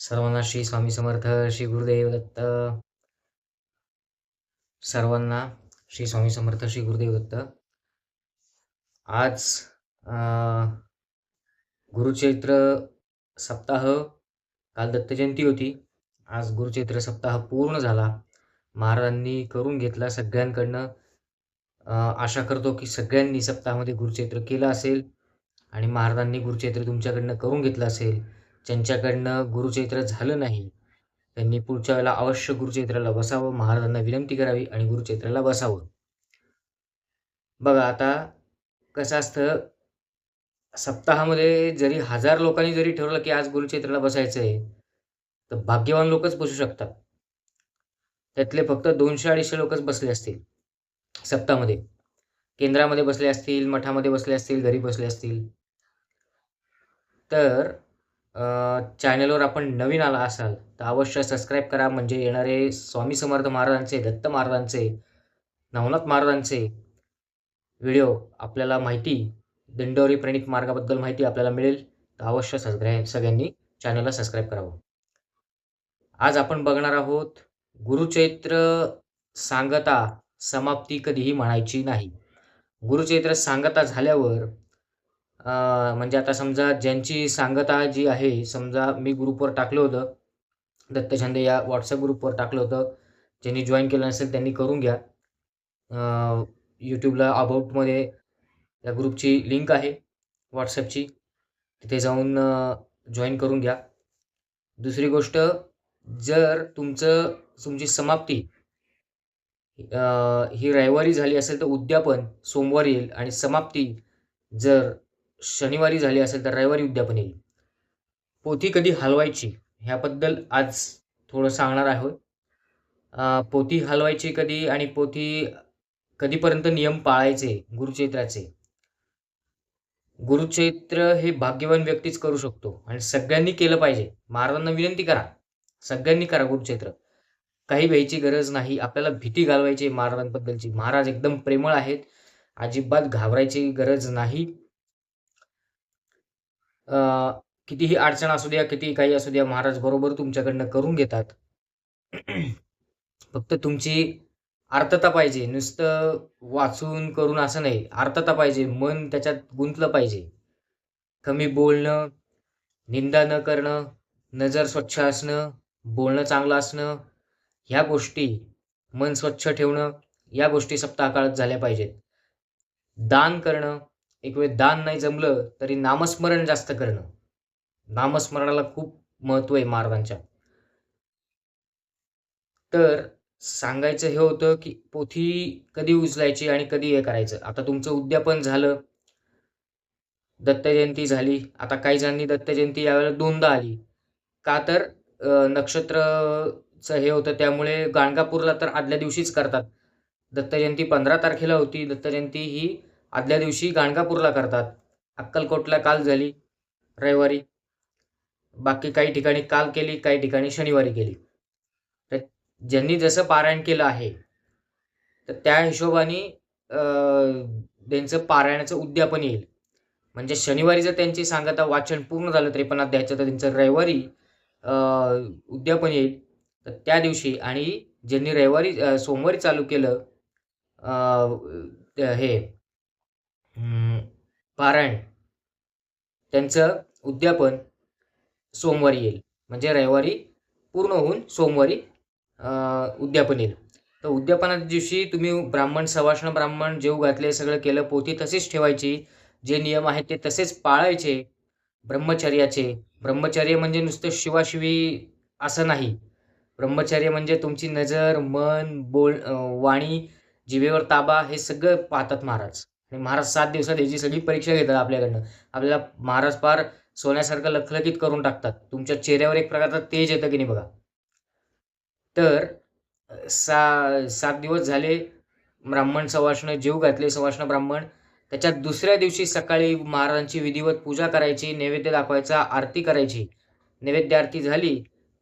सर्वांना श्री स्वामी समर्थ श्री गुरुदेव दत्त. सर्वांना श्री स्वामी समर्थ श्री गुरुदेव दत्त. आज गुरुचैत्र सप्ताह काल दत्त जयंती होती. आज गुरुचैत्र सप्ताह पूर्ण झाला. महाराजांनी करून घेतला सगळ्यांकडनं. आशा करतो की सगळ्यांनी सप्ताहामध्ये गुरुचैत्र केलं असेल आणि महाराजांनी गुरुचैत्र तुमच्याकडनं करून घेतलं असेल. ज्यांच्याकडनं गुरुचैत्र झालं नाही त्यांनी पुढच्या वेळेला अवश्य गुरुचैत्राला बसावं महाराजांना विनंती करावी आणि गुरुचैत्राला बसावं. बघा आता कसं असतं सप्ताहामध्ये जरी हजार लोकांनी जरी ठरवलं की आज गुरुचैत्राला बसायचं आहे तर भाग्यवान लोकच बसू शकतात. त्यातले फक्त दोनशे अडीचशे लोकच बसले असतील सप्ताहामध्ये. केंद्रामध्ये बसले असतील मठामध्ये बसले असतील घरी बसले असतील. तर चॅनलवर आपण नवीन आला असाल तर अवश्य सबस्क्राईब करा. म्हणजे येणारे स्वामी समर्थ महाराजांचे दत्त महाराजांचे नवनाथ महाराजांचे व्हिडिओ आपल्याला माहिती दिंडोरी प्रणित मार्गाबद्दल माहिती आपल्याला मिळेल. तर अवश्य सबस्क्राईब सगळ्यांनी चॅनलला सबस्क्राईब करावं. आज आपण बघणार आहोत गुरुचैत्र सांगता समाप्ती कधीही म्हणायची नाही. गुरुचैत्र सांगता झाल्यावर म्हणजे आता समजा ज्यांची सांगता जी आहे समजा मी ग्रुपवर टाकलं होतं दत्तछंदे या व्हॉट्सअप ग्रुपवर टाकलं होतं ज्यांनी जॉईन केलं नसेल त्यांनी करून घ्या. यूट्यूबला अबाउटमध्ये या ग्रुपची लिंक आहे व्हॉट्सअपची तिथे जाऊन जॉईन करून घ्या. दुसरी गोष्ट जर तुमचं तुमची समाप्ती ही रविवारी झाली असेल तर उद्यापन सोमवारी येईल आणि समाप्ती जर शनिवारी झाली असेल तर रविवारी उद्यापन येईल. पोथी कधी हलवायची ह्याबद्दल आज थोडं सांगणार आहोत. पोथी हलवायची कधी आणि पोथी कधीपर्यंत नियम पाळायचे गुरुचैत्राचे गुरुचैत्र हे भाग्यवान व्यक्तीच करू शकतो आणि सगळ्यांनी केलं पाहिजे. महाराजांना विनंती करा. सगळ्यांनी करा गुरुचैत्र काही भ्यायची गरज नाही. आपल्याला भीती घालवायची महाराजांबद्दलची. महाराज एकदम प्रेमळ आहेत. अजिबात घाबरायची गरज नाही. कितीही अडचण असू द्या कितीही काही असू द्या महाराज बरोबर तुमच्याकडनं करून घेतात. फक्त तुमची आर्तता पाहिजे. नुसतं वाचून करून असं नाही. आर्तता पाहिजे. मन त्याच्यात गुंतलं पाहिजे. कमी बोलणं निंदा न करणं नजर स्वच्छ असणं बोलणं चांगलं असणं ह्या गोष्टी मन स्वच्छ ठेवणं या गोष्टी सप्ताह काळात झाल्या पाहिजेत. दान करणं एक वेळ दान नाही जमलं तरी नामस्मरण जास्त करणं. नामस्मरणाला खूप महत्त्व आहे महाराजांच्या तर सांगायचं हे होतं की पोथी कधी उचलायची आणि कधी हे करायचं. आता तुमचं उद्यापन झालं. दत्त जयंती झाली. आता काही जणांनी दत्त जयंती यावेळेला दोनदा आली. का तर नक्षत्रचं हे होतं त्यामुळे गाणगापूरला तर आदल्या दिवशीच करतात. दत्त जयंती पंधरा तारखेला होती. दत्त जयंती ही आदल्या दिवशी गाणगापूरला करतात. अक्कलकोटला काल झाली रविवारी. बाकी काही ठिकाणी काल केली काही ठिकाणी शनिवारी केली. तर ज्यांनी जसं पारायण केलं आहे तर त्या हिशोबाने त्यांचं पारायणाचं उद्यापन येईल. म्हणजे शनिवारी जर त्यांची सांगता वाचन पूर्ण झालं त्रेपन्न अध्यायाचं तर त्यांचं रविवारी उद्यापन येईल. तर त्या दिवशी आणि ज्यांनी रविवारी सोमवारी चालू केलं ते- हे पारायण. त्यांचं उद्यापन सोमवारी येईल. म्हणजे रविवारी पूर्ण होऊन सोमवारी उद्यापन येईल. तर उद्यापनाच्या दिवशी तुम्ही ब्राह्मण सवाष्ण ब्राह्मण जेव घातले सगळं केलं पोथी तशीच ठेवायची. जे नियम आहेत ते तसेच पाळायचे. ब्रह्मचर्याचे. ब्रह्मचर्य म्हणजे नुसतं शिवाशिवी असं नाही. ब्रह्मचर्य म्हणजे तुमची नजर मन बोल वाणी जिवेवर ताबा हे सगळं पाहतात महाराज. आणि महाराज सात दिवसात याची सगळी परीक्षा घेतात आपल्याकडनं. आपल्याला महाराज फार सोन्यासारखं लखलखीत करून टाकतात. तुमच्या चेहऱ्यावर एक प्रकारचा तेज येतं की नाही बघा. तर सा सात दिवस झाले ब्राह्मण सवाष्ण जीव घातले सवाष्ण ब्राह्मण. त्याच्यात दुसऱ्या दिवशी सकाळी महाराजांची विधिवत पूजा करायची नैवेद्य दाखवायचा आरती करायची. नैवेद्य आरती झाली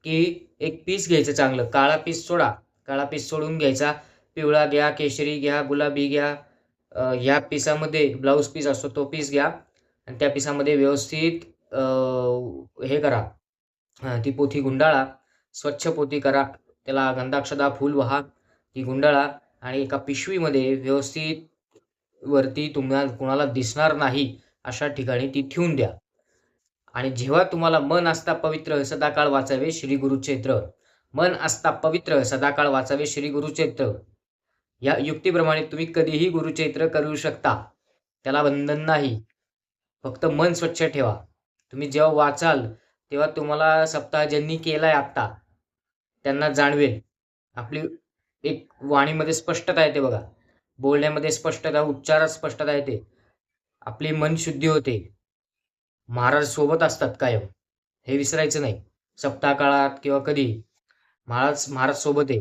की एक पीस घ्यायचं चांगलं. काळा पीस सोडा. काळा पीस सोडून घ्यायचा. पिवळा घ्या केशरी घ्या गुलाबी घ्या. ह्या पिसामध्ये ब्लाऊज पीस असतो तो पीस घ्या. आणि त्या पिसामध्ये व्यवस्थित हे करा. ती पोथी गुंडाळा. स्वच्छ पोथी करा. त्याला गंधाक्षदा फूल व्हा. ती गुंडाळा. आणि एका पिशवीमध्ये व्यवस्थित वरती तुम्हाला कुणाला दिसणार नाही अशा ठिकाणी ती ठेवून द्या. आणि जेव्हा तुम्हाला मन असता पवित्र सदाकाळ वाचावे श्री गुरुचैत्र मन असता पवित्र सदाकाळ वाचावे श्री गुरुचैत्र या युक्तीप्रमाणे तुम्ही कधीही गुरुचैत्र करू शकता. त्याला बंधन नाही. फक्त मन स्वच्छ ठेवा. तुम्ही जेव्हा वाचाल तेव्हा तुम्हाला सप्ताह ज्यांनी केलाय आत्ता त्यांना जाणवेल. आपली एक वाणीमध्ये स्पष्टता येते बघा. बोलण्यामध्ये स्पष्टता उच्चारात स्पष्टता येते. आपली मन शुद्धी होते. महाराज सोबत असतात कायम. हे विसरायचं नाही. सप्ताह काळात किंवा कधी महाराज महाराज सोबत आहे.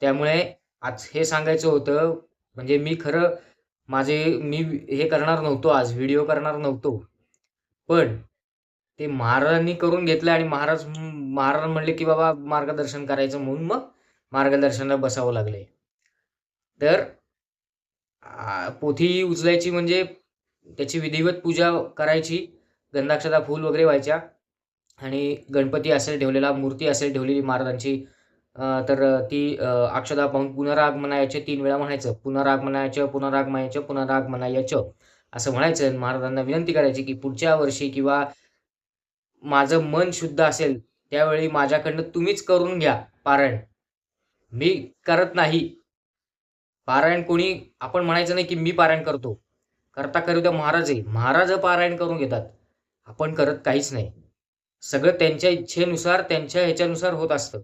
त्यामुळे आज हे सांगायचं होतं म्हणजे मी खरं माझे मी हे करणार नव्हतो आज व्हिडिओ करणार नव्हतो. पण ते महाराजांनी करून घेतलं आणि महाराज महाराज म्हणले की बाबा मार्गदर्शन करायचं म्हणून मग मार्गदर्शनाला बसावं लागले. तर पोथी उचलायची म्हणजे त्याची विधिवत पूजा करायची गंधाक्षता फूल वगैरे व्हायच्या आणि गणपती असेल ठेवलेला मूर्ती असेल ठेवलेली महाराजांची. तर ती अक्षदा पाहून पाहून पुनरागमनायाचे तीन वेळा म्हणायचं. पुनरागमनायाचं पुनरागमनायाचं पुनरागमनायाचं असं म्हणायचं. महाराजांना विनंती करायची की पुढच्या वर्षी किंवा माझं मन शुद्ध असेल त्यावेळी माझ्याकडनं तुम्हीच करून घ्या पारायण. मी करत नाही. पारायण कोणी आपण म्हणायचं नाही की मी पारायण करतो. करता करू द्या महाराज. आहे महाराज पारायण करून घेतात. आपण करत काहीच नाही. सगळं त्यांच्या इच्छेनुसार त्यांच्या ह्याच्यानुसार होत असतं.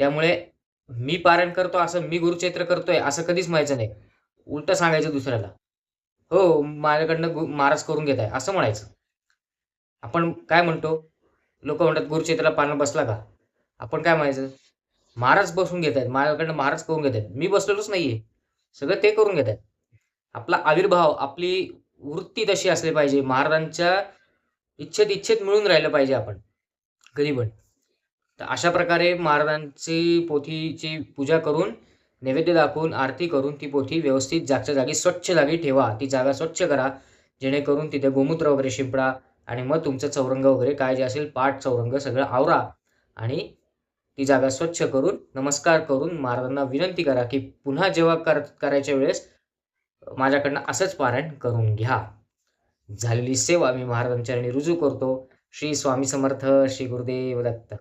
त्यामुळे मी पारायण करतो असं मी गुरुचैत्र करतोय असं कधीच म्हणायचं नाही. उलट सांगायचं दुसऱ्याला हो माझ्याकडनं गु महाराज करून घेत आहे असं म्हणायचं. आपण काय म्हणतो? लोक म्हणतात गुरुचैत्राला पानं बसला का? आपण काय म्हणायचं? महाराज बसून घेत आहेत माझ्याकडनं महाराज करून घेत आहेत. मी बसलेलोच नाहीये. सगळं ते करून घेत आहेत. आपला आविर्भाव आपली वृत्ती तशी असली पाहिजे. महाराजांच्या इच्छेत इच्छेत मिळून राहिलं पाहिजे आपण. कधी पण तर अशा प्रकारे महाराजांची पोथीची पूजा करून नैवेद्य दाखवून आरती करून ती पोथी व्यवस्थित जागच्या जागी स्वच्छ जागी ठेवा. ती जागा स्वच्छ करा. जेणेकरून तिथे गोमूत्र वगैरे शिंपडा आणि मग तुमचं चौरंग वगैरे काय जे असेल पाठ चौरंग सगळं आवरा. आणि ती जागा स्वच्छ करून नमस्कार करून महाराजांना विनंती करा की पुन्हा जेव्हा कर करायच्या वेळेस माझ्याकडनं असंच पारायण करून घ्या. झालेली सेवा मी महाराजांच्या रुजू करतो. श्री स्वामी समर्थ श्री गुरुदेव दत्त.